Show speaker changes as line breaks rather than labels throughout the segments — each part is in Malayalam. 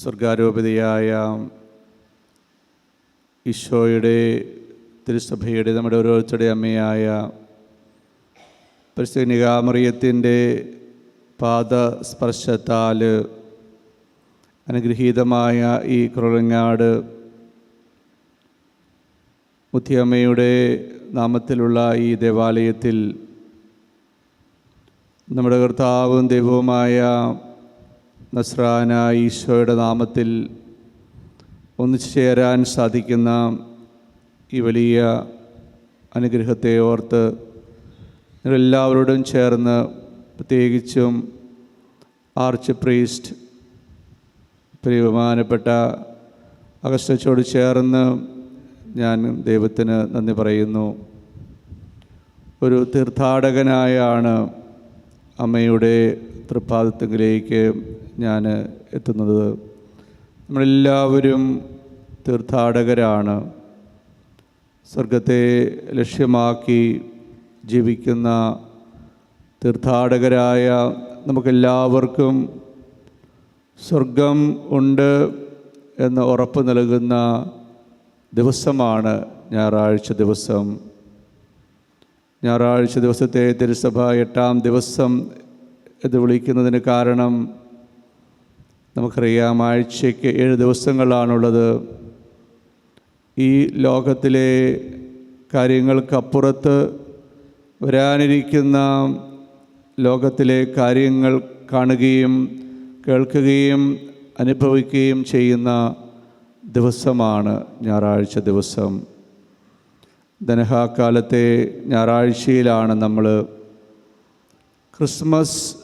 സ്വർഗാരോപതിയായ ഈശോയുടെ തിരുസഭയുടെ നമ്മുടെ ഓരോരുത്തരുടെ അമ്മയായ പരിസ്ഥിതികാമറിയത്തിന്റെ പാദസ്പർശത്താൽ അനുഗ്രഹീതമായ ഈ കുറങ്ങാട് മുത്തിയമ്മയുടെ നാമത്തിലുള്ള ഈ ദേവാലയത്തിൽ നമ്മുടെ കർത്താവും ദൈവവുമായ നസ്രാന ഈശോയുടെ നാമത്തിൽ ഒന്നിച്ചു ചേരാൻ സാധിക്കുന്ന ഈ വലിയ അനുഗ്രഹത്തെ ഓർത്ത് നിങ്ങളെല്ലാവരോടും ചേർന്ന് പ്രത്യേകിച്ചും ആർച്ച് പ്രീസ്റ്റ് പ്രിയബഹുമാനപ്പെട്ട അഗസ്റ്റച്ചോട് ചേർന്ന് ഞാൻ ദൈവത്തിന് നന്ദി പറയുന്നു. ഒരു തീർത്ഥാടകനായാണ് അമ്മയുടെ തൃപ്പാദത്തിലേക്ക് ഞാൻ എത്തുന്നത്. നമ്മളെല്ലാവരും തീർത്ഥാടകരാണ്. സ്വർഗത്തെ ലക്ഷ്യമാക്കി ജീവിക്കുന്ന തീർത്ഥാടകരായ നമുക്കെല്ലാവർക്കും സ്വർഗം ഉണ്ട് എന്ന് ഉറപ്പ് നൽകുന്ന ദിവസമാണ് ഞായറാഴ്ച ദിവസം. ഞായറാഴ്ച ദിവസത്തെ തിരുസഭ എട്ടാം ദിവസം എന്ന് വിളിക്കുന്നതിന് കാരണം നമുക്കറിയാം ആഴ്ചയ്ക്ക് ഏഴ് ദിവസങ്ങളാണുള്ളത്. ഈ ലോകത്തിലെ കാര്യങ്ങൾക്കപ്പുറത്ത് വരാനിരിക്കുന്ന ലോകത്തിലെ കാര്യങ്ങൾ കാണുകയും കേൾക്കുകയും അനുഭവിക്കുകയും ചെയ്യുന്ന ദിവസമാണ് ഞായറാഴ്ച ദിവസം. ധനഹാക്കാലത്തെ ഞായറാഴ്ചയിലാണ് നമ്മൾ ക്രിസ്മസ്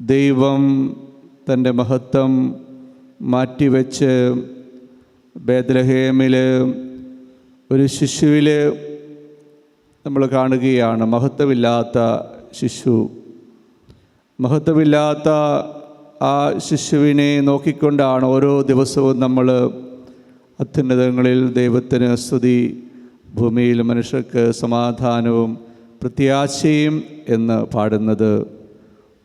ദൈവം തന്റെ മഹത്വം മാറ്റിവെച്ച് ബേദ്രഹേമിൽ ഒരു ശിശുവിൽ നമ്മൾ കാണുകയാണ്. മഹത്വമില്ലാത്ത ശിശു. മഹത്വമില്ലാത്ത ആ ശിശുവിനെ നോക്കിക്കൊണ്ടാണ് ഓരോ ദിവസവും നമ്മൾ അത്യുന്നതങ്ങളിൽ ദൈവത്തിന് സ്തുതി ഭൂമിയിൽ മനുഷ്യർക്ക് സമാധാനവും പ്രത്യാശയും എന്ന് പാടുന്നത്.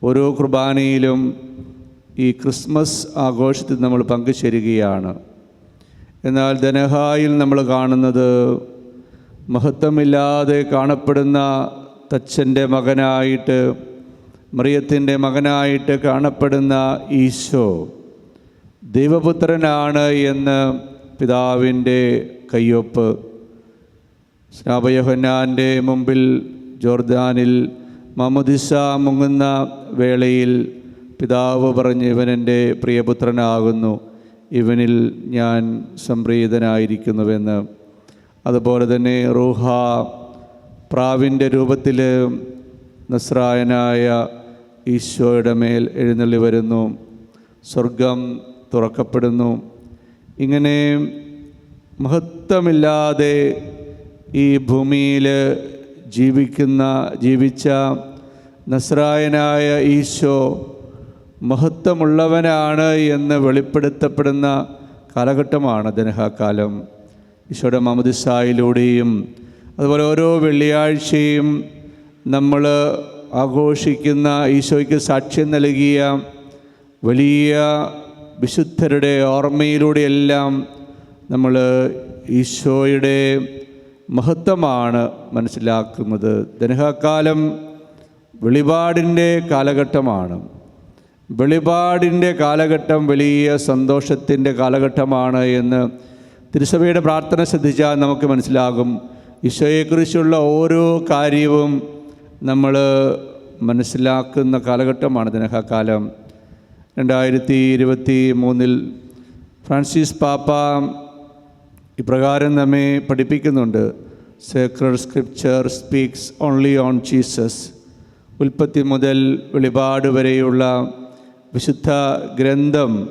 ഓരോ കുർബാനയിലും ഈ ക്രിസ്മസ് ആഘോഷത്തിൽ നമ്മൾ പങ്കുചേരുകയാണ്. എന്നാൽ ധനഹായിൽ നമ്മൾ കാണുന്നത് മഹത്വമില്ലാതെ കാണപ്പെടുന്ന തച്ചന്റെ മകനായിട്ട് മറിയത്തിന്റെ മകനായിട്ട് കാണപ്പെടുന്ന ഈശോ ദൈവപുത്രനാണ് എന്ന് പിതാവിന്റെ കയ്യൊപ്പ്. സ്നാപയോഹന്നാന്റെ മുമ്പിൽ ജോർദാനിൽ മമുദിസ മുങ്ങുന്ന വേളയിൽ പിതാവ് പറഞ്ഞ് എന്റെ പ്രിയപുത്രനാകുന്നു. ഇവനിൽ ഞാൻ സംപ്രീതനായിരിക്കുന്നുവെന്ന്. അതുപോലെ തന്നെ റൂഹ പ്രാവിന്റെ രൂപത്തിൽ നസ്രായനായ ഈശോയുടെ മേൽ എഴുന്നള്ളി വരുന്നു. സ്വർഗം തുറക്കപ്പെടുന്നു. ഇങ്ങനെ മഹത്വമില്ലാതെ ഈ ഭൂമിയിൽ ജീവിക്കുന്ന ജീവിച്ച നസ്രായനായ ഈശോ മഹത്വമുള്ളവനാണ് എന്ന് വെളിപ്പെടുത്തപ്പെടുന്ന കാലഘട്ടമാണ് ദനഹാകാലം ഈശോയുടെ മമദിസായിലൂടെയും അതുപോലെ ഓരോ വെള്ളിയാഴ്ചയും നമ്മൾ ആഘോഷിക്കുന്ന ഈശോയ്ക്ക് സാക്ഷ്യം നൽകിയ വലിയ വിശുദ്ധരുടെ ഓർമ്മയിലൂടെയെല്ലാം നമ്മൾ ഈശോയുടെ മഹത്വമാണ് മനസ്സിലാക്കുന്നത്. ധനഹാക്കാലം വെളിപാടിന്റെ കാലഘട്ടമാണ്. വെളിപാടിന്റെ കാലഘട്ടം വലിയ സന്തോഷത്തിന്റെ കാലഘട്ടമാണ് എന്ന് തിരുസഭയുടെ പ്രാർത്ഥന ശ്രദ്ധിച്ചാൽ നമുക്ക് മനസ്സിലാകും. ഈശോയെക്കുറിച്ചുള്ള ഓരോ കാര്യവും നമ്മൾ മനസ്സിലാക്കുന്ന കാലഘട്ടമാണ് ദിനഹക്കാലം രണ്ടായിരത്തി ഇരുപത്തി മൂന്നിൽ ഫ്രാൻസിസ് പാപ്പ ഇപ്രകാരം നമ്മെ പഠിപ്പിക്കുന്നുണ്ട്. Sacred scripture speaks only on Jesus ഉൽപ്പത്തി മുതൽ വെളിപാട് വരെയുള്ള വിശുദ്ധ ഗ്രന്ഥം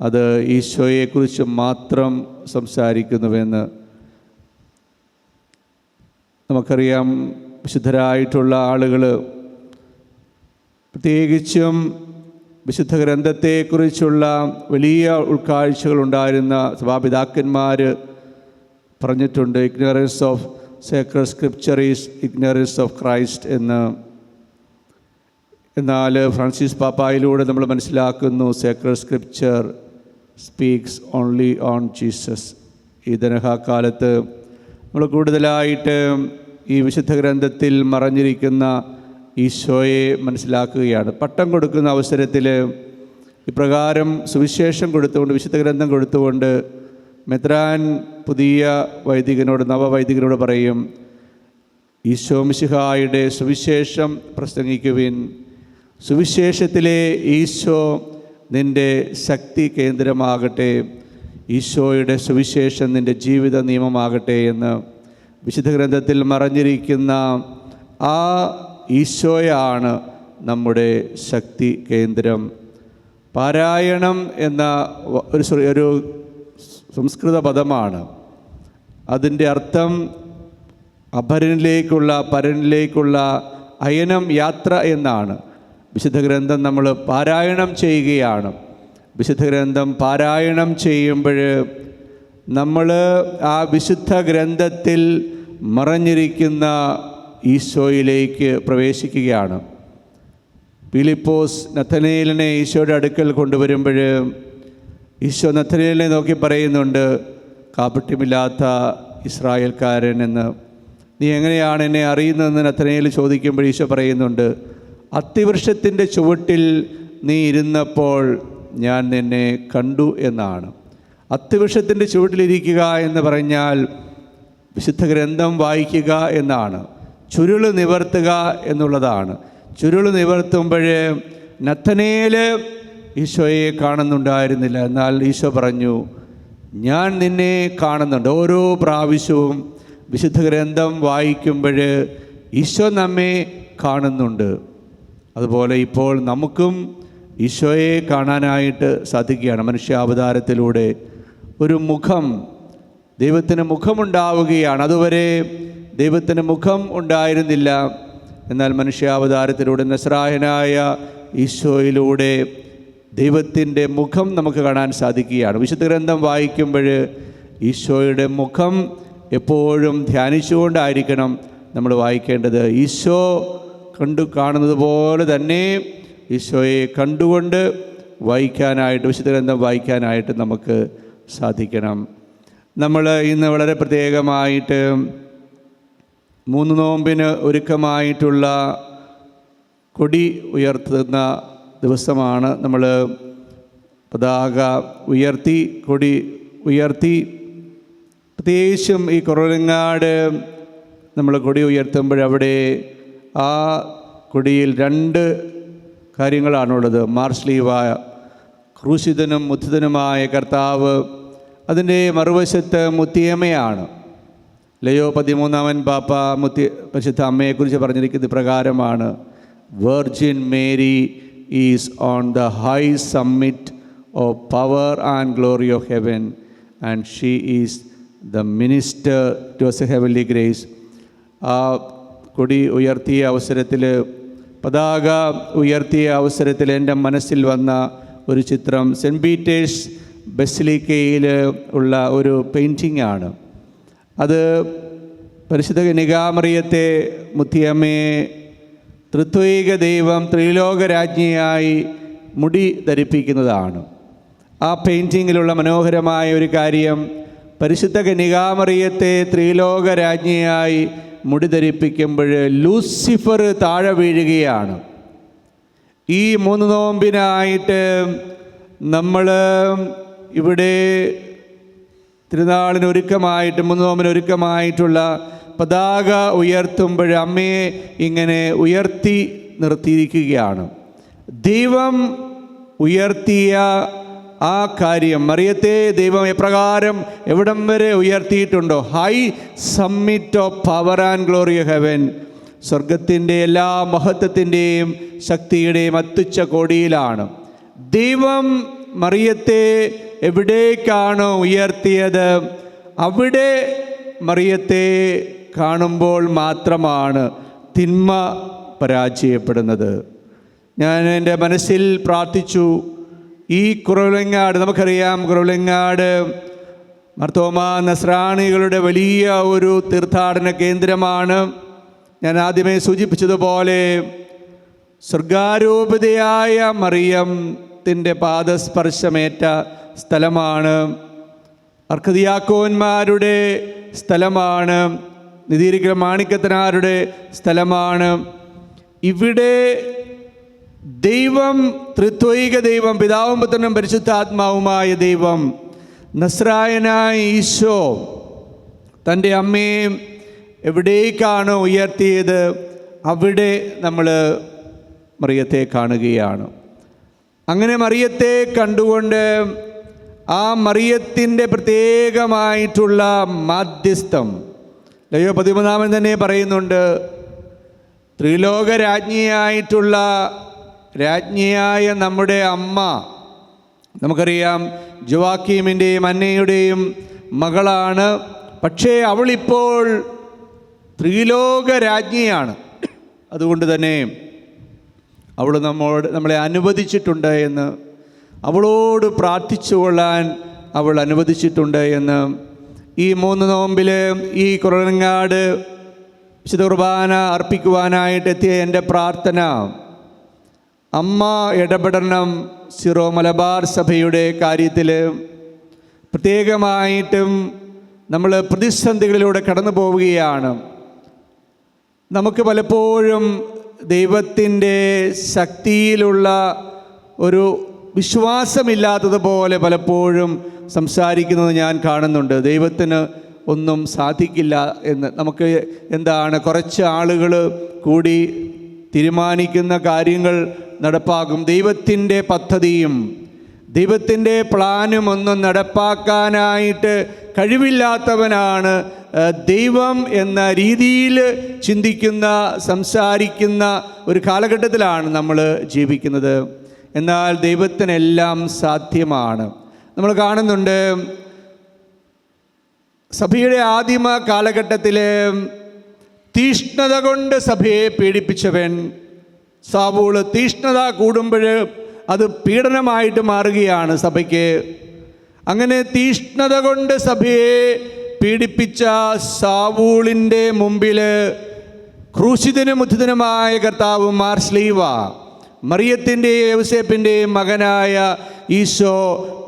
അത് ഈശോയെക്കുറിച്ച് മാത്രം സംസാരിക്കുന്നുവെന്ന് നമുക്കറിയാം. വിശുദ്ധരായിട്ടുള്ള ആളുകൾ പ്രത്യേകിച്ചും വിശുദ്ധ ഗ്രന്ഥത്തെക്കുറിച്ചുള്ള വലിയ ഉൾക്കാഴ്ചകളുണ്ടായിരുന്ന സഭാപിതാക്കന്മാർ പറഞ്ഞിട്ടുണ്ട് ignorance of sacred scriptures ignorance of Christ എന്ന്. എന്നാൽ ഫ്രാൻസിസ് പാപ്പായിലൂടെ നമ്മൾ മനസ്സിലാക്കുന്നു sacred scripture speaks only on Jesus ഈ ധനഹാക്കാലത്ത് നമ്മൾ കൂടുതലായിട്ട് ഈ വിശുദ്ധ ഗ്രന്ഥത്തിൽ മറഞ്ഞിരിക്കുന്ന ഈശോയെ മനസ്സിലാക്കുകയാണ്. പട്ടം കൊടുക്കുന്ന അവസരത്തിൽ ഇപ്രകാരം സുവിശേഷം കൊടുത്തുകൊണ്ട് വിശുദ്ധ ഗ്രന്ഥം കൊടുത്തുകൊണ്ട് മെത്രാൻ പുതിയ വൈദികനോട് നവവൈദികനോട് പറയും ഈശോ മിശിഹായുടെ സുവിശേഷം പ്രസംഗിക്കുവിൻ സുവിശേഷത്തിലെ ഈശോ നിന്റെ ശക്തി കേന്ദ്രമാകട്ടെ ഈശോയുടെ സുവിശേഷം നിന്റെ ജീവിത നിയമമാകട്ടെ എന്ന് വിശുദ്ധ ഗ്രന്ഥത്തിൽ മറഞ്ഞിരിക്കുന്ന ആ ഈശോയാണ് നമ്മുടെ ശക്തി കേന്ദ്രം. പാരായണം എന്ന ഒരു ഒരു സംസ്കൃത പദമാണ്. അതിന്റെ അർത്ഥം അപരനിലേക്കുള്ള പരനിലേക്കുള്ള അയനം യാത്ര എന്നാണ്. വിശുദ്ധ ഗ്രന്ഥം നമ്മൾ പാരായണം ചെയ്യുകയാണ്. വിശുദ്ധ ഗ്രന്ഥം പാരായണം ചെയ്യുമ്പോൾ നമ്മൾ ആ വിശുദ്ധ ഗ്രന്ഥത്തിൽ മറഞ്ഞിരിക്കുന്ന ഈശോയിലേക്ക് പ്രവേശിക്കുകയാണ്. ഫിലിപ്പോസ് നഥനേലിനെ ഈശോയുടെ അടുക്കൽ കൊണ്ടുവരുമ്പോൾ ഈശോ നഥനേലിനെ നോക്കി പറയുന്നുണ്ട് കാപട്യമില്ലാത്ത ഇസ്രായേൽക്കാരൻ എന്ന്. നീ എങ്ങനെയാണ് എന്നെ അറിയുന്നതെന്ന് നഥനേൽ ചോദിക്കുമ്പോൾ ഈശോ പറയുന്നുണ്ട് അത്തിവൃക്ഷത്തിന്റെ ചുവട്ടിൽ നീ ഇരുന്നപ്പോൾ ഞാൻ നിന്നെ കണ്ടു എന്നാണ്. അത്തിവൃക്ഷത്തിന്റെ ചുവട്ടിലിരിക്കുക എന്ന് പറഞ്ഞാൽ വിശുദ്ധ ഗ്രന്ഥം വായിക്കുക എന്നാണ്. ചുരുൾ നിവർത്തുക എന്നുള്ളതാണ്. ചുരുൾ നിവർത്തുമ്പോൾ നത്തനേൽ ഈശോയെ കാണുന്നുണ്ടായിരുന്നില്ല. എന്നാൽ ഈശോ പറഞ്ഞു ഞാൻ നിന്നെ കാണുന്നുണ്ട്. ഓരോ പ്രാവശ്യവും വിശുദ്ധ ഗ്രന്ഥം വായിക്കുമ്പോൾ ഈശോ നമ്മെ കാണുന്നുണ്ട്. അതുപോലെ ഇപ്പോൾ നമുക്കും ഈശോയെ കാണാനായിട്ട് സാധിക്കുകയാണ്. മനുഷ്യാവതാരത്തിലൂടെ ഒരു മുഖം ദൈവത്തിന് മുഖമുണ്ടാവുകയാണ്. അതുവരെ ദൈവത്തിന് മുഖം ഉണ്ടായിരുന്നില്ല. എന്നാൽ മനുഷ്യാവതാരത്തിലൂടെ നസ്രായനായ ഈശോയിലൂടെ ദൈവത്തിന്റെ മുഖം നമുക്ക് കാണാൻ സാധിക്കുകയാണ്. വിശുദ്ധ ഗ്രന്ഥം വായിക്കുമ്പോൾ ഈശോയുടെ മുഖം എപ്പോഴും ധ്യാനിച്ചുകൊണ്ടായിരിക്കണം നമ്മൾ വായിക്കേണ്ടത്. ഈശോ കണ്ടു കാണുന്നത് പോലെ തന്നെ ഈശോയെ കണ്ടുകൊണ്ട് വായിക്കാനായിട്ട് വിശുദ്ധ ഗ്രന്ഥം വായിക്കാനായിട്ട് നമുക്ക് സാധിക്കണം. നമ്മൾ ഇന്ന് വളരെ പ്രത്യേകമായിട്ട് മൂന്ന് നോമ്പിന് ഒരുക്കമായിട്ടുള്ള കൊടി ഉയർത്തുന്ന ദിവസമാണ് നമ്മൾ പതാക ഉയർത്തി കൊടി ഉയർത്തി. പ്രത്യേകിച്ചും ഈ കുറവിലങ്ങാട് നമ്മൾ കൊടി ഉയർത്തുമ്പോൾ അവിടെ ആ കുടിയിൽ രണ്ട് കാര്യങ്ങളാണുള്ളത്. മാർസ്ലീവായ ക്രൂശിതനും മുത്തുതനുമായ കർത്താവ് അതിന്റെ മറുവശത്ത് മുത്തിയമ്മയാണ്. ലയോ പതിമൂന്നാമൻ പാപ്പ മുത്തി പരിശുദ്ധ അമ്മയെക്കുറിച്ച് പറഞ്ഞിരിക്കുന്ന പ്രകാരമാണ് virgin Mary is on the high summit of power and glory of heaven and she is the minister to us a heavenly grace കൊടി ഉയർത്തിയ അവസരത്തിൽ പതാക ഉയർത്തിയ അവസരത്തിൽ എന്റെ മനസ്സിൽ വന്ന ഒരു ചിത്രം സെന്റ് പീറ്റേഴ്സ് ബസിലിക്കയിൽ ഉള്ള ഒരു പെയിന്റിംഗ് ആണ് അത് പരിശുദ്ധ നികാമറിയത്തെ മുത്തിയമ്മയെ തൃത്വൈക ദൈവം ത്രിലോകരാജ്ഞിയായി മുടി ധരിപ്പിക്കുന്നതാണ്. ആ പെയിന്റിങ്ങിലുള്ള മനോഹരമായ ഒരു കാര്യം പരിശുദ്ധ കനികാമറിയത്തെ ത്രിലോകരാജ്ഞിയായി മുടി ധരിപ്പിക്കുമ്പോൾ ലൂസിഫർ താഴെ വീഴുകയാണ്. ഈ മൂന്ന് നോമ്പിനായിട്ട് നമ്മൾ ഇവിടെ തിരുനാളിന് ഒരുക്കമായിട്ട് മൂന്ന് നോമ്പിന് ഒരുക്കമായിട്ടുള്ള പതാക ഉയർത്തുമ്പോൾ അമ്മയെ ഇങ്ങനെ ഉയർത്തി നിർത്തിയിരിക്കുകയാണ്. ദൈവം ഉയർത്തിയ ആ കാര്യം മറിയത്തെ ദൈവം എപ്രകാരം എവിടം വരെ ഉയർത്തിയിട്ടുണ്ടോ? High summit of power and glory heaven. സ്വർഗത്തിന്റെ എല്ലാ മഹത്വത്തിന്റെയും ശക്തിയുടെയും അത്തുച്ച കോടിയിലാണ്. ദൈവം മറിയത്തെ എവിടേക്കാണ് ഉയർത്തിയത്? അവിടെ മറിയത്തെ കാണുമ്പോൾ മാത്രമാണ് തിന്മ പരാജയപ്പെടുന്നത്. ഞാൻ എന്റെ മനസ്സിൽ പ്രാർത്ഥിച്ചു. ഈ കുറവിലങ്ങാട് നമുക്കറിയാം കുറവിലങ്ങാട് മർത്തോമ നസ്രാണികളുടെ വലിയ ഒരു തീർത്ഥാടന കേന്ദ്രമാണ്. ഞാൻ ആദ്യമേ സൂചിപ്പിച്ചതുപോലെ സ്വർഗാരൂപതയായ മറിയത്തിന്റെ പാദസ്പർശമേറ്റ സ്ഥലമാണ്. അർക്കതിയാക്കോന്മാരുടെ സ്ഥലമാണ്. നിതീരിക്കൽ മാണിക്കത്തനാരുടെ സ്ഥലമാണ്. ഇവിടെ ദൈവം ത്രിത്വൈക ദൈവം പിതാവും പുത്രനും പരിശുദ്ധാത്മാവുമായ ദൈവം നസ്രായനായ ഈശോ തന്റെ അമ്മയെ എവിടേക്കാണ് ഉയർത്തിയത്? അവിടെ നമ്മൾ മറിയത്തെ കാണുകയാണ്. അങ്ങനെ മറിയത്തെ കണ്ടുകൊണ്ട് ആ മറിയത്തിന്റെ പ്രത്യേകമായിട്ടുള്ള മാധ്യസ്ഥം ലയോ പതിമൂന്നാമൻ തന്നെ പറയുന്നുണ്ട് ത്രിലോക രാജ്ഞിയായിട്ടുള്ള രാജ്ഞിയായ നമ്മുടെ അമ്മ നമുക്കറിയാം ജുവാക്കീമിന്റെയും അന്നയുടെയും മകളാണ്. പക്ഷേ അവളിപ്പോൾ ത്രിലോക രാജ്ഞിയാണ്. അതുകൊണ്ട് തന്നെ അവൾ നമ്മോട് നമ്മളെ അനുവദിച്ചിട്ടുണ്ട് എന്ന് അവളോട് പ്രാർത്ഥിച്ചു കൊള്ളാൻ അവൾ അനുവദിച്ചിട്ടുണ്ട് എന്ന്. ഈ മൂന്ന് നോമ്പിൽ ഈ കുറങ്ങാട് വിശുദ്ധ കുർബാന അർപ്പിക്കുവാനായിട്ട് എത്തിയ എന്റെ പ്രാർത്ഥന അമ്മ ഇടപെടണം സിറോ മലബാർ സഭയുടെ കാര്യത്തിൽ പ്രത്യേകമായിട്ടും നമ്മൾ പ്രതിസന്ധികളിലൂടെ കടന്നു പോവുകയാണ്. നമുക്ക് പലപ്പോഴും ദൈവത്തിന്റെ ശക്തിയിലുള്ള ഒരു വിശ്വാസമില്ലാത്തതുപോലെ പലപ്പോഴും സംസാരിക്കുന്നത് ഞാൻ കാണുന്നുണ്ട്. ദൈവത്തിന് ഒന്നും സാധിക്കില്ല എന്ന്. നമുക്ക് എന്താണ് കുറച്ച് ആളുകൾ കൂടി തീരുമാനിക്കുന്ന കാര്യങ്ങൾ നടപ്പാക്കും ദൈവത്തിന്റെ പദ്ധതിയും ദൈവത്തിന്റെ പ്ലാനും ഒന്നും നടപ്പാക്കാനായിട്ട് കഴിവില്ലാത്തവനാണ് ദൈവം എന്ന രീതിയിൽ ചിന്തിക്കുന്ന സംസാരിക്കുന്ന ഒരു കാലഘട്ടത്തിലാണ് നമ്മൾ ജീവിക്കുന്നത്. എന്നാൽ ദൈവത്തിനെല്ലാം സാധ്യമാണ്. നമ്മൾ കാണുന്നുണ്ട് സഭയുടെ ആദിമ കാലഘട്ടത്തിലെ തീഷ്ണത കൊണ്ട് സഭയെ പീഡിപ്പിച്ചവൻ സാവൂൾ തീഷ്ണത കൂടുമ്പോൾ അത് പീഡനമായിട്ട് മാറുകയാണ് സഭയ്ക്ക്. അങ്ങനെ തീഷ്ണത കൊണ്ട് സഭയെ പീഡിപ്പിച്ച സാവൂളിന്റെ മുമ്പിൽ ക്രൂശിതനും ഉദ്ധിതനുമായ കർത്താവ് മാർസ്ലീവ മറിയത്തിന്റെയും യവസേപ്പിന്റെയും മകനായ ഈശോ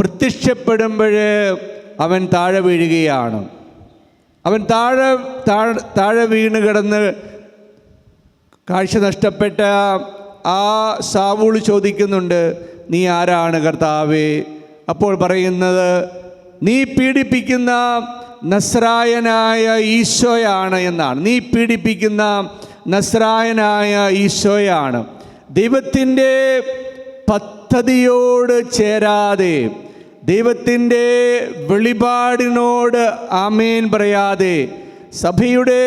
പ്രത്യക്ഷപ്പെടുമ്പോൾ അവൻ താഴെ വീഴുകയാണ്. അവൻ താഴെ താഴെ താഴെ വീണ് കിടന്ന് കാഴ്ച നഷ്ടപ്പെട്ട ആ സാവൂൾ ചോദിക്കുന്നുണ്ട് നീ ആരാണ് കർത്താവേ? അപ്പോൾ പറയുന്നത് നീ പീഡിപ്പിക്കുന്ന നസ്രായനായ ഈശോയാണ് എന്നാണ്. നീ പീഡിപ്പിക്കുന്ന നസ്രായനായ ഈശോയാണ്. ദൈവത്തിന്റെ പദ്ധതിയോട് ചേരാതെ ദൈവത്തിന്റെ വെളിപാടിനോട് ആമേൻ പറയാതെ സഭയുടെ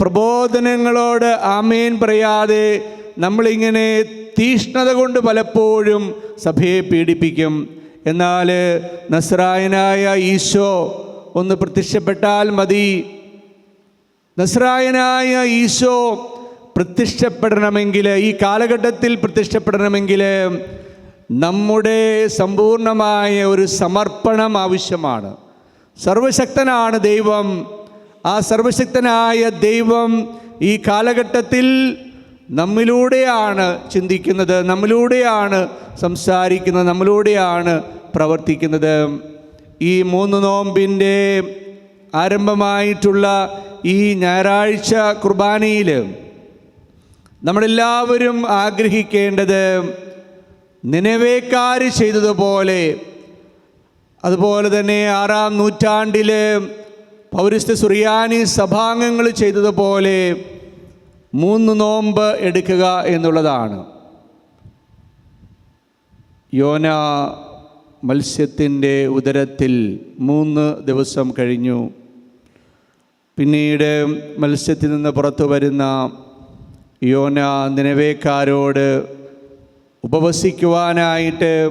പ്രബോധനങ്ങളോട് ആമേൻ പറയാതെ നമ്മളിങ്ങനെ തീഷ്ണത കൊണ്ട് പലപ്പോഴും സഭയെ പീഡിപ്പിക്കും. എന്നാൽ നസ്രായനായ ഈശോ ഒന്ന് പ്രത്യക്ഷപ്പെട്ടാൽ മതി. നസ്രായനായ ഈശോ പ്രത്യക്ഷപ്പെടണമെങ്കിൽ ഈ കാലഘട്ടത്തിൽ പ്രത്യക്ഷപ്പെടണമെങ്കിൽ നമ്മുടെ സമ്പൂർണമായ ഒരു സമർപ്പണം ആവശ്യമാണ്. സർവശക്തനാണ് ദൈവം. ആ സർവശക്തനായ ദൈവം ഈ കാലഘട്ടത്തിൽ നമ്മിലൂടെയാണ് ചിന്തിക്കുന്നത് നമ്മിലൂടെയാണ് സംസാരിക്കുന്നത് നമ്മിലൂടെയാണ് പ്രവർത്തിക്കുന്നത്. ഈ മൂന്ന് നോമ്പിന്റെ ആരംഭമായിട്ടുള്ള ഈ ഞായറാഴ്ച കുർബാനയിൽ നമ്മളെല്ലാവരും ആഗ്രഹിക്കേണ്ടത് നിലവേക്കാർ ചെയ്തതുപോലെ അതുപോലെ തന്നെ ആറാം നൂറ്റാണ്ടിൽ പൗരസ്ത്യ സുറിയാനി സഭാംഗങ്ങൾ ചെയ്തതുപോലെ മൂന്ന് നോമ്പ് എടുക്കുക എന്നുള്ളതാണ്. യോന മത്സ്യത്തിന്റെ ഉദരത്തിൽ മൂന്ന് ദിവസം കഴിഞ്ഞു. പിന്നീട് മത്സ്യത്തിൽ നിന്ന് പുറത്തു വരുന്ന യോന നിലവേക്കാരോട് ഉപവസിക്കുവാനായിട്ട്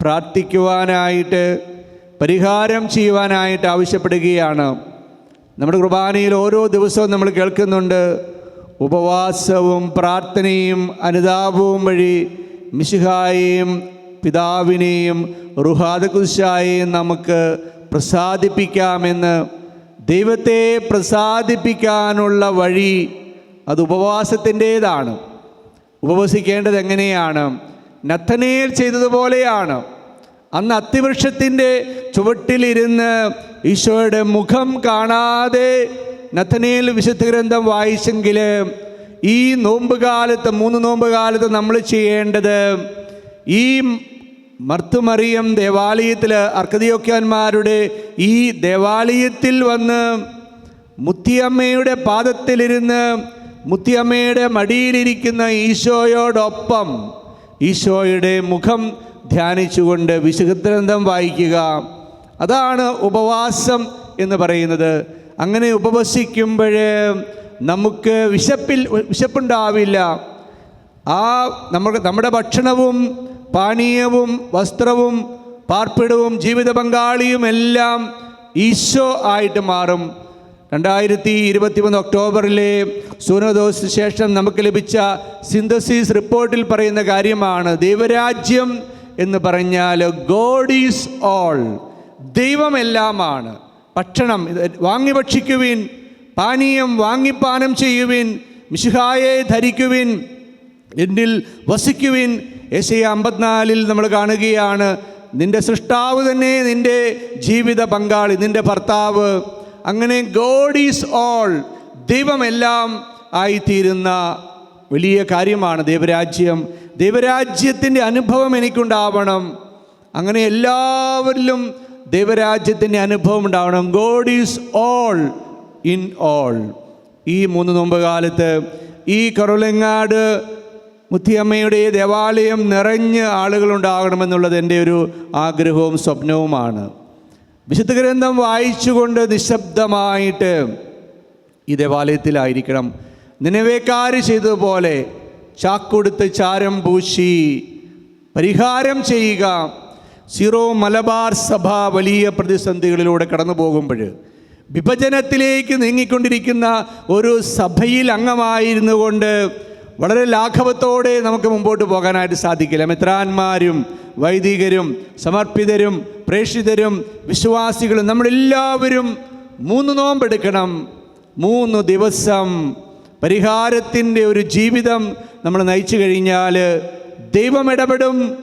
പ്രാർത്ഥിക്കുവാനായിട്ട് പരിഹാരം ചെയ്യുവാനായിട്ട് ആവശ്യപ്പെടുകയാണ്. നമ്മുടെ കുർബാനയിൽ ഓരോ ദിവസവും നമ്മൾ കേൾക്കുന്നുണ്ട്. ഉപവാസവും പ്രാർത്ഥനയും അനുതാപവും വഴി മിശിഹായെയും പിതാവിനെയും റുഹാദകുശായെയും നമുക്ക് പ്രസാദിപ്പിക്കാമെന്ന് ദൈവത്തെ പ്രസാദിപ്പിക്കാനുള്ള വഴി അത് ഉപവാസത്തിന്റേതാണ്. ഉപവസിക്കേണ്ടത് എങ്ങനെയാണ്? നത്തനേൽ ചെയ്തതുപോലെയാണ്. അന്ന് അത്തിവൃക്ഷത്തിന്റെ ചുവട്ടിലിരുന്ന് ഈശോയുടെ മുഖം കാണാതെ നഥനയിൽ വിശുദ്ധ ഗ്രന്ഥം വായിച്ചെങ്കിൽ ഈ നോമ്പ് കാലത്ത് മൂന്ന് നോമ്പ് കാലത്ത് നമ്മൾ ചെയ്യേണ്ടത് ഈ മർത്തുമറിയം ദേവാലയത്തിൽ അർക്കതിയോക്യാന്മാരുടെ ഈ ദേവാലയത്തിൽ വന്ന് മുത്തിയമ്മയുടെ പാദത്തിലിരുന്ന് മുത്തിയമ്മയുടെ മടിയിലിരിക്കുന്ന ഈശോയോടൊപ്പം ഈശോയുടെ മുഖം ധ്യാനിച്ചുകൊണ്ട് വിശുദ്ധഗ്രന്ഥം വായിക്കുക. അതാണ് ഉപവാസം എന്ന് പറയുന്നത്. അങ്ങനെ ഉപവസിക്കുമ്പോൾ നമുക്ക് വിശപ്പിൽ വിശപ്പുണ്ടാവില്ല. ആ നമുക്ക് നമ്മുടെ ഭക്ഷണവും പാനീയവും വസ്ത്രവും പാർപ്പിടവും ജീവിത പങ്കാളിയും എല്ലാം ഈശോ ആയിട്ട് മാറും. രണ്ടായിരത്തി ഇരുപത്തി മൂന്ന് ഒക്ടോബറിലെ സൂനദോസിന് ശേഷം നമുക്ക് ലഭിച്ച സിന്തസിസ് റിപ്പോർട്ടിൽ പറയുന്ന കാര്യമാണ്. ദൈവരാജ്യം എന്ന് പറഞ്ഞാൽ ഗോഡ് ഈസ് ഓൾ ദൈവമെല്ലാമാണ്. ഭക്ഷണം വാങ്ങി ഭക്ഷിക്കുവിൻ പാനീയം വാങ്ങിപ്പാനം ചെയ്യുവിൻ മിശുഹായെ ധരിക്കുവിൻ എന്നിൽ വസിക്കുവിൻ. ഏഷ്യ അമ്പത്തിനാലിൽ നമ്മൾ കാണുകയാണ് നിന്റെ സൃഷ്ടാവ് തന്നെ നിന്റെ ജീവിത പങ്കാളി നിന്റെ ഭർത്താവ്. അങ്ങനെ ഗോഡ് ഈസ് ഓൾ ദൈവമെല്ലാം ആയിത്തീരുന്ന വലിയ കാര്യമാണ് ദൈവരാജ്യം. ദൈവരാജ്യത്തിന്റെ അനുഭവം എനിക്കുണ്ടാവണം. അങ്ങനെ എല്ലാവരിലും ദൈവരാജ്യത്തിന്റെ അനുഭവം ഉണ്ടാവണം. God is all in all ഈ മൂന്ന് നോമ്പ് കാലത്ത് ഈ കറുളങ്ങാട് മുത്തിയമ്മയുടെ ദേവാലയം നിറഞ്ഞ് ആളുകളുണ്ടാകണമെന്നുള്ളത് എന്റെ ഒരു ആഗ്രഹവും സ്വപ്നവുമാണ്. വിശുദ്ധ ഗ്രന്ഥം വായിച്ചുകൊണ്ട് നിശബ്ദമായിട്ട് ഈ ദേവാലയത്തിലായിരിക്കണം. നിലവേക്കാർ ചെയ്തതുപോലെ ചാക്കൊടുത്ത് ചാരം പൂശി. പരിഹാരം ചെയ്യുക. സിറോ മലബാർ സഭ വലിയ പ്രതിസന്ധികളിലൂടെ കടന്നു പോകുമ്പോൾ വിഭജനത്തിലേക്ക് നീങ്ങിക്കൊണ്ടിരിക്കുന്ന ഒരു സഭയിൽ അംഗമായിരുന്നു കൊണ്ട് വളരെ ലാഘവത്തോടെ നമുക്ക് മുമ്പോട്ട് പോകാനായിട്ട് സാധിക്കില്ല. മെത്രാന്മാരും വൈദികരും സമർപ്പിതരും പ്രേക്ഷിതരും വിശ്വാസികളും നമ്മളെല്ലാവരും മൂന്ന് നോമ്പെടുക്കണം. മൂന്ന് ദിവസം പരിഹാരത്തിന്റെ ഒരു ജീവിതം നമ്മൾ നയിച്ചു കഴിഞ്ഞാൽ ദൈവം ഇടപെടും.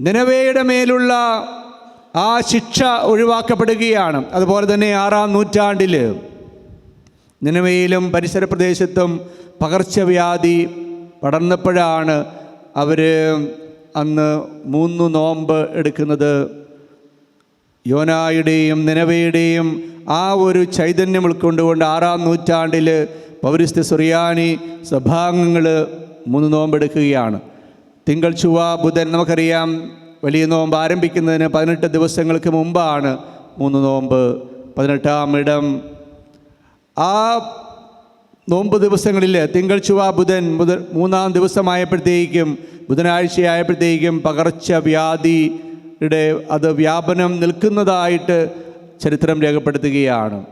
നിലവേയുടെ മേലുള്ള ആ ശിക്ഷ ഒഴിവാക്കപ്പെടുകയാണ്. അതുപോലെ തന്നെ ആറാം നൂറ്റാണ്ടിൽ നിലവയിലും പരിസര പ്രദേശത്തും പകർച്ചവ്യാധി പടർന്നപ്പോഴാണ് അവർ അന്ന് മൂന്ന് നോമ്പ് എടുക്കുന്നത്. യോനായുടെയും നിലവയുടെയും ആ ഒരു ചൈതന്യം ഉൾക്കൊണ്ടുകൊണ്ട് ആറാം നൂറ്റാണ്ടിൽ പൗരസ്ത്യ സുറിയാനി സഭാംഗങ്ങൾ മൂന്ന് നോമ്പെടുക്കുകയാണ്. തിങ്കൾ ചുവ ബുധൻ നമുക്കറിയാം വലിയ നോമ്പ് ആരംഭിക്കുന്നതിന് പതിനെട്ട് ദിവസങ്ങൾക്ക് മുമ്പാണ് മൂന്ന് നോമ്പ്. പതിനെട്ടാം ഇടം. ആ നോമ്പ് ദിവസങ്ങളിൽ തിങ്കൾ ചുവ ബുധൻ മുതൽ മൂന്നാം ദിവസമായപ്പോഴത്തേക്കും ബുധനാഴ്ചയായപ്പോഴത്തേക്കും പകർച്ചവ്യാധിയുടെ അത് വ്യാപനം നിൽക്കുന്നതായിട്ട് ചരിത്രം രേഖപ്പെടുത്തുകയാണ്.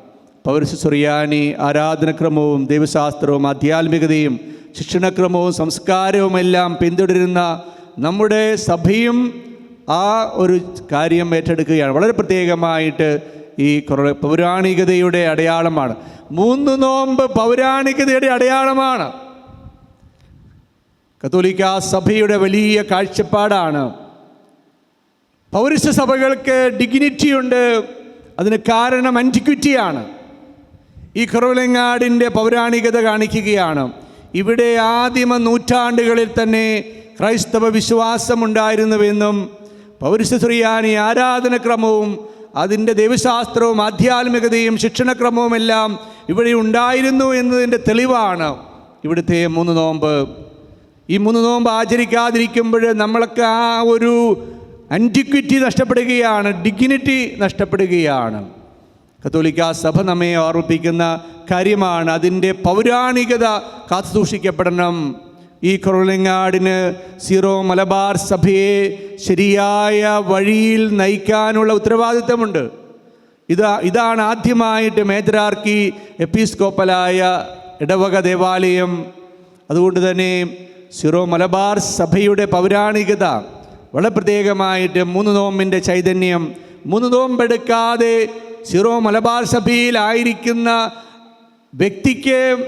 പൗരസ് സുറിയാനി ആരാധനക്രമവും ദൈവശാസ്ത്രവും ആധ്യാത്മികതയും ശിക്ഷണക്രമവും സംസ്കാരവുമെല്ലാം പിന്തുടരുന്ന നമ്മുടെ സഭയും ആ ഒരു കാര്യം ഏറ്റെടുക്കുകയാണ്. വളരെ പ്രത്യേകമായിട്ട് ഈ പൗരാണികതയുടെ അടയാളമാണ്. മൂന്ന് നോമ്പ് പൗരാണികതയുടെ അടയാളമാണ്. കത്തോലിക്ക സഭയുടെ വലിയ കാഴ്ചപ്പാടാണ്. പൗരസ്യ സഭകൾക്ക് ഡിഗ്നിറ്റിയുണ്ട് അതിന് കാരണം ആന്റിക്വിറ്റിയാണ് ഈ കുറവിലങ്ങാടിന്റെ പൗരാണികത കാണിക്കുകയാണ്. ഇവിടെ ആദിമ നൂറ്റാണ്ടുകളിൽ തന്നെ ക്രൈസ്തവ വിശ്വാസമുണ്ടായിരുന്നുവെന്നും പൗരസ്ത്രീയാനി ആരാധനക്രമവും അതിന്റെ ദൈവശാസ്ത്രവും ആധ്യാത്മികതയും ശിക്ഷണക്രമവും എല്ലാം ഇവിടെ ഉണ്ടായിരുന്നു എന്നതിന്റെ തെളിവാണ് ഇവിടുത്തെ മൂന്ന് നോമ്പ്. ഈ മൂന്ന് നോമ്പ് ആചരിക്കാതിരിക്കുമ്പോൾ നമ്മൾക്ക് ആ ഒരു ആന്റിക്വിറ്റി നഷ്ടപ്പെടുകയാണ് ഡിഗ്നിറ്റി നഷ്ടപ്പെടുകയാണ്. കത്തോലിക്ക സഭ നമ്മെ ഓർമ്മിപ്പിക്കുന്ന കാര്യമാണ്. അതിന്റെ പൗരാണികത കാത്തുസൂക്ഷിക്കപ്പെടണം ഈ കുറളിങ്ങാടിന് സീറോ മലബാർ സഭയെ ശരിയായ വഴിയിൽ നയിക്കാനുള്ള ഉത്തരവാദിത്തമുണ്ട്. ഇതാ ഇതാണ് ആദ്യമായിട്ട് മേജറാർക്കി എപ്പിസ്കോപ്പലായ ഇടവക ദേവാലയം. അതുകൊണ്ട് തന്നെ സിറോ മലബാർ സഭയുടെ പൗരാണികത വളരെ പ്രത്യേകമായിട്ട് മൂന്ന് നോമ്പിന്റെ ചൈതന്യം. മൂന്ന് നോമ്പെടുക്കാതെ സിറോ മലബാർ സഭയിലായിരിക്കുന്ന വ്യക്തിക്ക്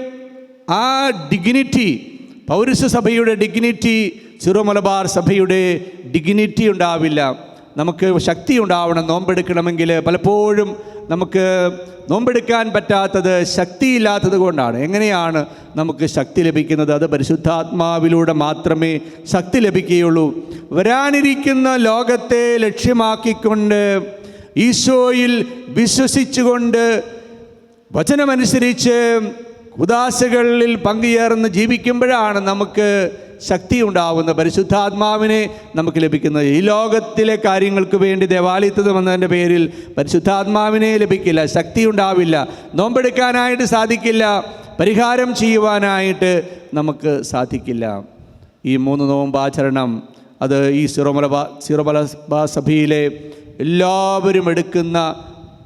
ആ ഡിഗ്നിറ്റി പൗരസ്യ സഭയുടെ ഡിഗ്നിറ്റി സിറോ മലബാർ സഭയുടെ ഡിഗ്നിറ്റി ഉണ്ടാവില്ല. നമുക്ക് ശക്തി ഉണ്ടാവണം നോമ്പെടുക്കണമെങ്കിൽ പലപ്പോഴും നമുക്ക് നോമ്പെടുക്കാൻ പറ്റാത്തത് ശക്തിയില്ലാത്തത് കൊണ്ടാണ്. എങ്ങനെയാണ് നമുക്ക് ശക്തി ലഭിക്കുന്നത്? അത് പരിശുദ്ധാത്മാവിലൂടെ മാത്രമേ ശക്തി ലഭിക്കുകയുള്ളൂ. വരാനിരിക്കുന്ന ലോകത്തെ ലക്ഷ്യമാക്കിക്കൊണ്ട് ഈശോയിൽ വിശ്വസിച്ചുകൊണ്ട് വചനമനുസരിച്ച് ഉദാസകളിൽ പങ്കുചേർന്ന് ജീവിക്കുമ്പോഴാണ് നമുക്ക് ശക്തി ഉണ്ടാവുന്ന പരിശുദ്ധാത്മാവിനെ നമുക്ക് ലഭിക്കുന്നത്. ഈ ലോകത്തിലെ കാര്യങ്ങൾക്ക് വേണ്ടി ദേവാലയത്തിൽ വന്നതിന്റെ പേരിൽ പരിശുദ്ധാത്മാവിനെ ലഭിക്കില്ല ശക്തി ഉണ്ടാവില്ല നോമ്പെടുക്കാനായിട്ട് സാധിക്കില്ല പരിഹാരം ചെയ്യുവാനായിട്ട് നമുക്ക് സാധിക്കില്ല. ഈ മൂന്ന് നോമ്പാചരണം അത് ഈ സിറോമലബ സിറോമലബാ സഭയിലെ എല്ലാവരും എടുക്കുന്ന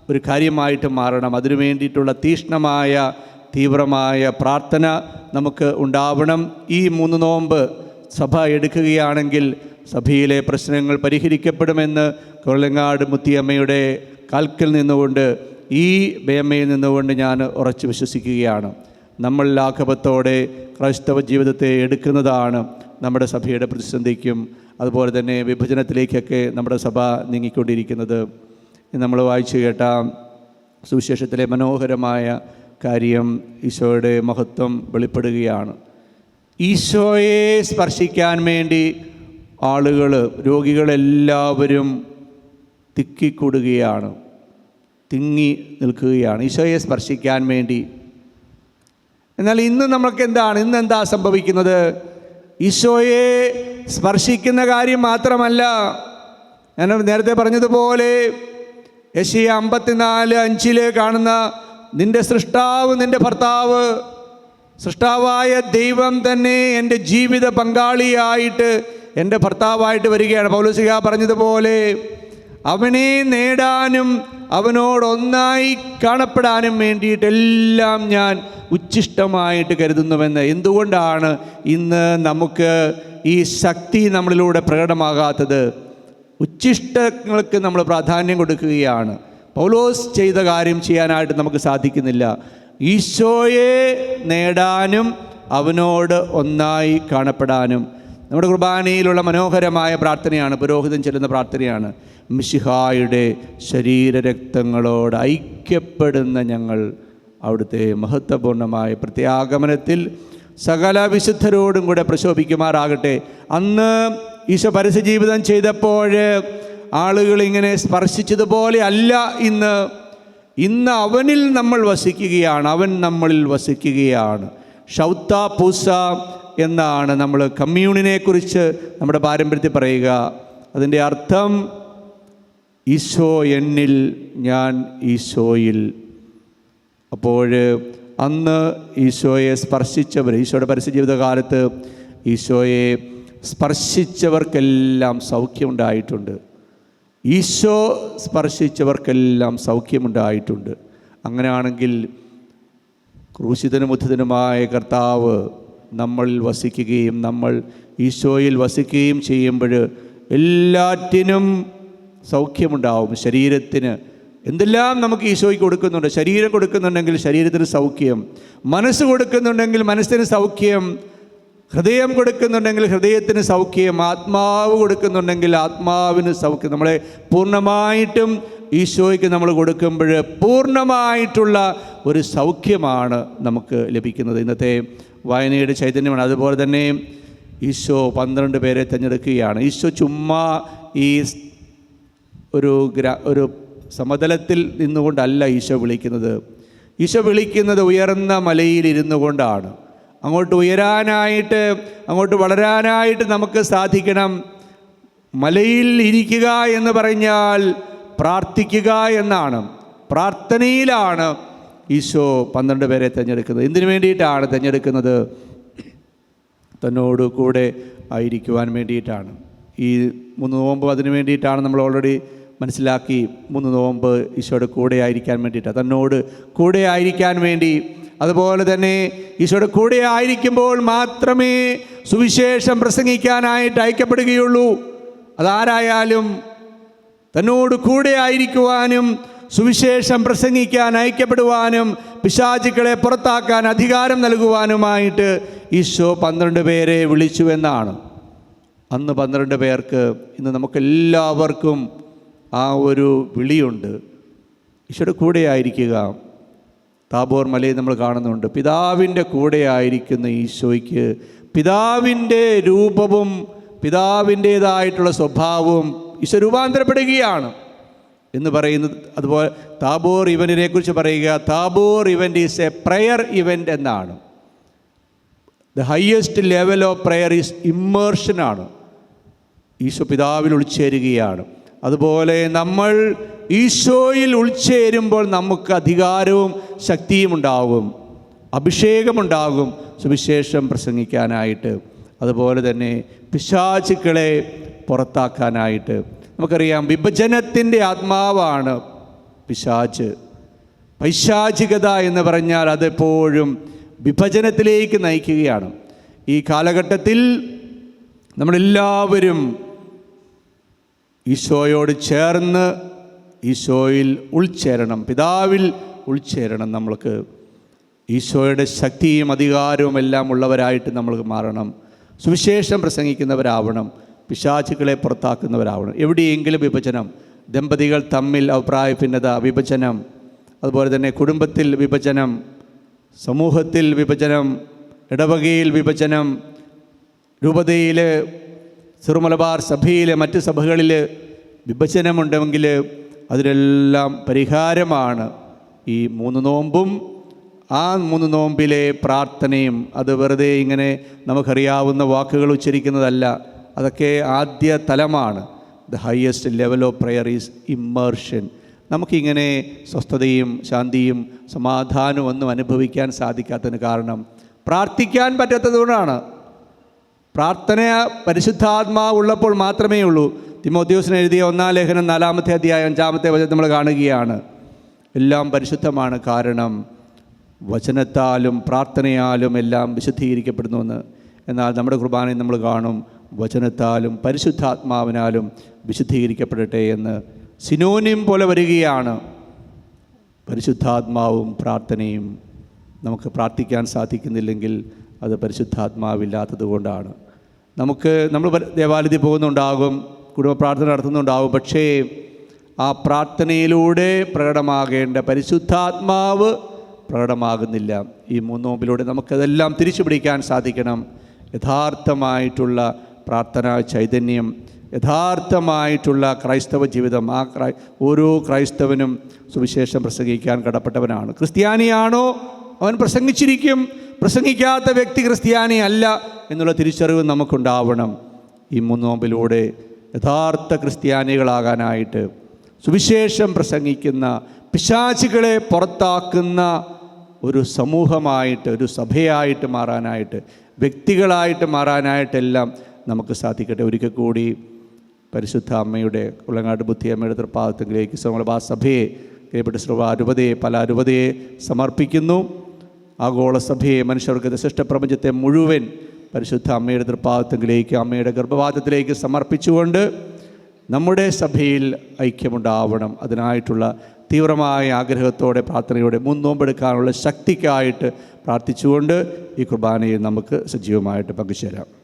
ഒരു കാര്യമായിട്ട് മാറണം. അതിനു വേണ്ടിയിട്ടുള്ള തീഷ്ണമായ തീവ്രമായ പ്രാർത്ഥന നമുക്ക് ഉണ്ടാവണം. ഈ മൂന്ന് നോമ്പ് സഭ എടുക്കുകയാണെങ്കിൽ സഭയിലെ പ്രശ്നങ്ങൾ പരിഹരിക്കപ്പെടുമെന്ന് കൊള്ളങ്ങാട് മുത്തിയമ്മയുടെ കാൽക്കൽ നിന്നുകൊണ്ട് ഈ ബേമ്മയിൽ നിന്നുകൊണ്ട് ഞാൻ ഉറച്ചു വിശ്വസിക്കുകയാണ്. നമ്മൾ ലാഘവത്തോടെ ക്രൈസ്തവ ജീവിതത്തെ എടുക്കുന്നതാണ് നമ്മുടെ സഭയുടെ പ്രതിസന്ധിക്കും അതുപോലെ തന്നെ വിഭജനത്തിലേക്കൊക്കെ നമ്മുടെ സഭ നീങ്ങിക്കൊണ്ടിരിക്കുന്നത്. നമ്മൾ വായിച്ചു കേട്ട സുവിശേഷത്തിലെ മനോഹരമായ കാര്യം ഈശോയുടെ മഹത്വം വെളിപ്പെടുകയാണ്. ഈശോയെ സ്പർശിക്കാൻ വേണ്ടി ആളുകൾ രോഗികളെല്ലാവരും തിക്കിക്കൂടുകയാണ് തിങ്ങി നിൽക്കുകയാണ് ഈശോയെ സ്പർശിക്കാൻ വേണ്ടി. എന്നാൽ ഇന്ന് നമ്മൾക്ക് എന്താണ് ഇന്ന് എന്താ സംഭവിക്കുന്നത്? ഈശോയെ സ്പർശിക്കുന്ന കാര്യം മാത്രമല്ല. ഞാൻ നേരത്തെ പറഞ്ഞതുപോലെ യശിയ അമ്പത്തിനാല് അഞ്ചിൽ കാണുന്ന നിന്റെ സൃഷ്ടാവ് നിന്റെ ഭർത്താവ് സൃഷ്ടാവായ ദൈവം തന്നെ എന്റെ ജീവിത പങ്കാളിയായിട്ട് എന്റെ ഭർത്താവായിട്ട് വരികയാണ്. പൗലോസിക പറഞ്ഞതുപോലെ അവനെ നേടാനും അവനോടൊന്നായി കാണപ്പെടാനും വേണ്ടിയിട്ട് എല്ലാം ഞാൻ ഉച്ഛിഷ്ടമായിട്ട് കരുതുന്നുവെന്ന് എന്തുകൊണ്ടാണ് ഇന്ന് നമുക്ക് ഈ ശക്തി നമ്മളിലൂടെ പ്രകടമാകാത്തത്? ഉച്ഛിഷ്ടങ്ങൾക്ക് നമ്മൾ പ്രാധാന്യം കൊടുക്കുകയാണ്. പൗലോസ് ചെയ്ത കാര്യം ചെയ്യാനായിട്ട് നമുക്ക് സാധിക്കുന്നില്ല. ഈശോയെ നേടാനും അവനോട് ഒന്നായി കാണപ്പെടാനും. നമ്മുടെ കുർബാനയിലുള്ള മനോഹരമായ പ്രാർത്ഥനയാണ് പുരോഹിതൻ ചെല്ലുന്ന പ്രാർത്ഥനയാണ്. മിശിഹായുടെ ശരീരരക്തങ്ങളോട് ഐക്യപ്പെടുന്ന ഞങ്ങൾ അവിടുത്തെ മഹത്വപൂർണമായ പ്രത്യാഗമനത്തിൽ സകല വിശുദ്ധരോടും കൂടെ പ്രശോഭിക്കുമാറാകട്ടെ. അന്ന് ഈശോ പരസ്യ ജീവിതം ചെയ്തപ്പോൾ ആളുകൾ ഇങ്ങനെ സ്പർശിച്ചതുപോലെ അല്ല ഇന്ന്. ഇന്ന് അവനിൽ നമ്മൾ വസിക്കുകയാണ് അവൻ നമ്മളിൽ വസിക്കുകയാണ്. ഷൗത്ത പൂസ എന്നാണ് നമ്മൾ കമ്മ്യൂണിനെ കുറിച്ച് നമ്മുടെ പാരമ്പര്യത്തിൽ പറയുക. അതിന്റെ അർത്ഥം ഈശോ എന്നിൽ ഞാൻ ഈശോയിൽ. അപ്പോൾ അന്ന് ഈശോയെ സ്പർശിച്ചവർ ഈശോയുടെ പരസ്യ ജീവിതകാലത്ത് ഈശോയെ സ്പർശിച്ചവർക്കെല്ലാം സൗഖ്യമുണ്ടായിട്ടുണ്ട്. ഈശോ സ്പർശിച്ചവർക്കെല്ലാം സൗഖ്യമുണ്ടായിട്ടുണ്ട്. അങ്ങനെയാണെങ്കിൽ ക്രൂശിതനും ഉദ്ധിതനുമായ കർത്താവ് നമ്മളിൽ വസിക്കുകയും നമ്മൾ ഈശോയിൽ വസിക്കുകയും ചെയ്യുമ്പോൾ എല്ലാറ്റിനും സൗഖ്യമുണ്ടാവും. ശരീരത്തിന് എന്തെല്ലാം നമുക്ക് ഈശോയ്ക്ക് കൊടുക്കുന്നുണ്ട്? ശരീരം കൊടുക്കുന്നുണ്ടെങ്കിൽ ശരീരത്തിന് സൗഖ്യം. മനസ്സ് കൊടുക്കുന്നുണ്ടെങ്കിൽ മനസ്സിന് സൗഖ്യം. ഹൃദയം കൊടുക്കുന്നുണ്ടെങ്കിൽ ഹൃദയത്തിന് സൗഖ്യം. ആത്മാവ് കൊടുക്കുന്നുണ്ടെങ്കിൽ ആത്മാവിന് സൗഖ്യം. നമ്മളെ പൂർണമായിട്ടും ഈശോയ്ക്ക് നമ്മൾ കൊടുക്കുമ്പോൾ പൂർണമായിട്ടുള്ള ഒരു സൗഖ്യമാണ് നമുക്ക് ലഭിക്കുന്നത്. ഇന്നത്തെ വായനയുടെ ചൈതന്യമാണ്. അതുപോലെ തന്നെ ഈശോ പന്ത്രണ്ട് പേരെ തിരഞ്ഞെടുക്കുകയാണ്. ഈശോ ചുമ്മാ ഈ ഒരു ഗ്ര ഒരു സമതലത്തിൽ നിന്നുകൊണ്ടല്ല ഈശോ വിളിക്കുന്നത്. ഈശോ വിളിക്കുന്നത് ഉയർന്ന മലയിൽ ഇരുന്നു കൊണ്ടാണ്. അങ്ങോട്ട് ഉയരാനായിട്ട് അങ്ങോട്ട് വളരാനായിട്ട് നമുക്ക് സാധിക്കണം. മലയിൽ ഇരിക്കുക എന്ന് പറഞ്ഞാൽ പ്രാർത്ഥിക്കുക എന്നാണ്. പ്രാർത്ഥനയിലാണ് ഈശോ പന്ത്രണ്ട് പേരെ തിരഞ്ഞെടുക്കുന്നത്. എന്തിനു വേണ്ടിയിട്ടാണ് തിരഞ്ഞെടുക്കുന്നത്? തന്നോട് കൂടെ ആയിരിക്കുവാൻ വേണ്ടിയിട്ടാണ്. ഈ മൂന്ന് നോമ്പ് അതിനു വേണ്ടിയിട്ടാണ് നമ്മൾ ഓൾറെഡി മനസ്സിലാക്കി മൂന്ന് നോമ്പ് ഈശോയുടെ കൂടെ ആയിരിക്കാൻ വേണ്ടിയിട്ടാണ് തന്നോട് കൂടെ ആയിരിക്കാൻ വേണ്ടി. അതുപോലെ തന്നെ ഈശോയുടെ കൂടെ ആയിരിക്കുമ്പോൾ മാത്രമേ സുവിശേഷം പ്രസംഗിക്കാനായിട്ട് അയക്കപ്പെടുകയുള്ളൂ. അതാരായാലും തന്നോട് കൂടെ ആയിരിക്കുവാനും സുവിശേഷം പ്രസംഗിക്കാൻ ഐക്യപ്പെടുവാനും പിശാചുക്കളെ പുറത്താക്കാൻ അധികാരം നൽകുവാനുമായിട്ട് ഈശോ പന്ത്രണ്ട് പേരെ വിളിച്ചു എന്നാണ്. അന്ന് പന്ത്രണ്ട് പേർക്ക് ഇന്ന് നമുക്കെല്ലാവർക്കും ആ ഒരു വിളിയുണ്ട്. ഈശോയുടെ കൂടെ ആയിരിക്കുക. താബോർ മലയിൽ നമ്മൾ കാണുന്നുണ്ട്. പിതാവിന്റെ കൂടെ ആയിരിക്കുന്ന ഈശോയ്ക്ക് പിതാവിന്റെ രൂപവും പിതാവിന്റേതായിട്ടുള്ള സ്വഭാവവും ഈശോ രൂപാന്തരപ്പെടുകയാണ്. എന്ന് പറയുന്നത് അതുപോലെ താബോർ ഇവന്റിനെ കുറിച്ച് പറയുക Tabor event is a prayer event എന്നാണ്. The highest level of prayer is ഇമ്മേർഷനാണ് ഈശോ പിതാവിൽ ഉൾച്ചേരുകയാണ്. അതുപോലെ നമ്മൾ ഈശോയിൽ ഉൾച്ചേരുമ്പോൾ നമുക്ക് അധികാരവും ശക്തിയും ഉണ്ടാകും. അഭിഷേകമുണ്ടാകും സുവിശേഷം പ്രസംഗിക്കാനായിട്ട്. അതുപോലെ തന്നെ പിശാചുക്കളെ പുറത്താക്കാനായിട്ട്. നമുക്കറിയാം വിഭജനത്തിന്റെ ആത്മാവാണ് പിശാച്. പൈശാചികത എന്ന് പറഞ്ഞാൽ അതെപ്പോഴും വിഭജനത്തിലേക്ക് നയിക്കുകയാണ്. ഈ കാലഘട്ടത്തിൽ നമ്മളെല്ലാവരും ഈശോയോട് ചേർന്ന് ഈശോയിൽ ഉൾച്ചേരണം പിതാവിൽ ഉൾച്ചേരണം നമ്മൾക്ക്. ഈശോയുടെ ശക്തിയും അധികാരവും എല്ലാം ഉള്ളവരായിട്ട് നമ്മൾ മാറണം. സുവിശേഷം പ്രസംഗിക്കുന്നവരാവണം. പിശാചുക്കളെ പുറത്താക്കുന്നവരാവണം. എവിടെയെങ്കിലും വിഭജനം ദമ്പതികൾ തമ്മിൽ അഭിപ്രായ ഭിന്നത വിഭജനം അതുപോലെ തന്നെ കുടുംബത്തിൽ വിഭജനം സമൂഹത്തിൽ വിഭജനം ഇടവകയിൽ വിഭജനം രൂപതയിൽ സിറുമലബാർ സഭയിലെ മറ്റ് സഭകളിൽ വിഭജനമുണ്ടെങ്കിൽ അതിനെല്ലാം പരിഹാരമാണ് ഈ മൂന്ന് നോമ്പും ആ മൂന്ന് നോമ്പിലെ പ്രാർത്ഥനയും. അത് വെറുതെ ഇങ്ങനെ നമുക്കറിയാവുന്ന വാക്കുകൾ ഉച്ചരിക്കുന്നതല്ല. അതൊക്കെ ആദ്യ തലമാണ്. The highest level of prayer is immersion നമുക്കിങ്ങനെ സ്വസ്ഥതയും ശാന്തിയും സമാധാനവും ഒന്നും അനുഭവിക്കാൻ സാധിക്കാത്തതിന് കാരണം പ്രാർത്ഥിക്കാൻ പറ്റാത്തതുകൊണ്ടാണ്. പ്രാർത്ഥന പരിശുദ്ധാത്മാവ് ഉള്ളപ്പോൾ മാത്രമേ ഉള്ളൂ. തിമോദ്യോസിന് എഴുതിയ ഒന്നാം ലേഖനം നാലാമത്തെ അധ്യായം അഞ്ചാമത്തെ വചനം നമ്മൾ കാണുകയാണ്. എല്ലാം പരിശുദ്ധമാണ് കാരണം വചനത്താലും പ്രാർത്ഥനയാലും എല്ലാം വിശുദ്ധീകരിക്കപ്പെടുന്നുവെന്ന് എന്നാൽ നമ്മുടെ കുർബാനയിൽ നമ്മൾ കാണും വചനത്താലും പരിശുദ്ധാത്മാവിനാലും വിശുദ്ധീകരിക്കപ്പെടട്ടെ എന്ന് സിനോനിയം പോലെ വരികയാണ്. പരിശുദ്ധാത്മാവും പ്രാർത്ഥനയും നമുക്ക് പ്രാർത്ഥിക്കാൻ സാധിക്കുന്നില്ലെങ്കിൽ അത് പരിശുദ്ധാത്മാവില്ലാത്തത് കൊണ്ടാണ് നമുക്ക് നമ്മൾ ദേവാലയത്തിൽ പോകുന്നുണ്ടാകും കുടുംബ പ്രാർത്ഥന നടത്തുന്നുണ്ടാകും പക്ഷേ ആ പ്രാർത്ഥനയിലൂടെ പ്രകടമാകേണ്ട പരിശുദ്ധാത്മാവ് പ്രകടമാകുന്നില്ല. ഈ മൂന്ന് നോമ്പിലൂടെ നമുക്കതെല്ലാം തിരിച്ചു പിടിക്കാൻ സാധിക്കണം. യഥാർത്ഥമായിട്ടുള്ള പ്രാർത്ഥനാ ചൈതന്യം യഥാർത്ഥമായിട്ടുള്ള ക്രൈസ്തവ ജീവിതം ആ ക്രൈ ഓരോ ക്രൈസ്തവനും സുവിശേഷം പ്രസംഗിക്കാൻ കടപ്പെട്ടവനാണ്. ക്രിസ്ത്യാനിയാണോ? അവൻ പ്രസംഗിച്ചിരിക്കും. പ്രസംഗിക്കാത്ത വ്യക്തി ക്രിസ്ത്യാനി അല്ല എന്നുള്ള തിരിച്ചറിവ് നമുക്കുണ്ടാവണം. ഈ മൂന്ന് നോമ്പിലൂടെ യഥാർത്ഥ ക്രിസ്ത്യാനികളാകാനായിട്ട് സുവിശേഷം പ്രസംഗിക്കുന്ന പിശാചികളെ പുറത്താക്കുന്ന ഒരു സമൂഹമായിട്ട് ഒരു സഭയായിട്ട് മാറാനായിട്ട് വ്യക്തികളായിട്ട് മാറാനായിട്ടെല്ലാം നമുക്ക് സാധിക്കട്ടെ. ഒരിക്കൽ കൂടി പരിശുദ്ധ അമ്മയുടെ ഉള്ളങ്ങാട് ബുദ്ധിയമ്മയുടെ തൃപ്പാദത്തിലേക്ക് ആ സഭയെ പ്രിയപ്പെട്ട ശ്രീ അരുപതയെ പല അരുപതയെ സമർപ്പിക്കുന്നു. ആഗോള സഭയെ മനുഷ്യർക്ക് സൃഷ്ടപ്രപഞ്ചത്തെ മുഴുവൻ പരിശുദ്ധ അമ്മയുടെ തൃപ്പാദത്തിലേക്ക് അമ്മയുടെ ഗർഭപാതത്തിലേക്ക് സമർപ്പിച്ചുകൊണ്ട് നമ്മുടെ സഭയിൽ ഐക്യമുണ്ടാവണം. അതിനായിട്ടുള്ള തീവ്രമായ ആഗ്രഹത്തോടെ പ്രാർത്ഥനയോടെ മുൻനോമ്പെടുക്കാനുള്ള ശക്തിക്കായിട്ട് പ്രാർത്ഥിച്ചുകൊണ്ട് ഈ കുർബാനയിൽ നമുക്ക് സജീവമായിട്ട് പങ്കുചേരാം.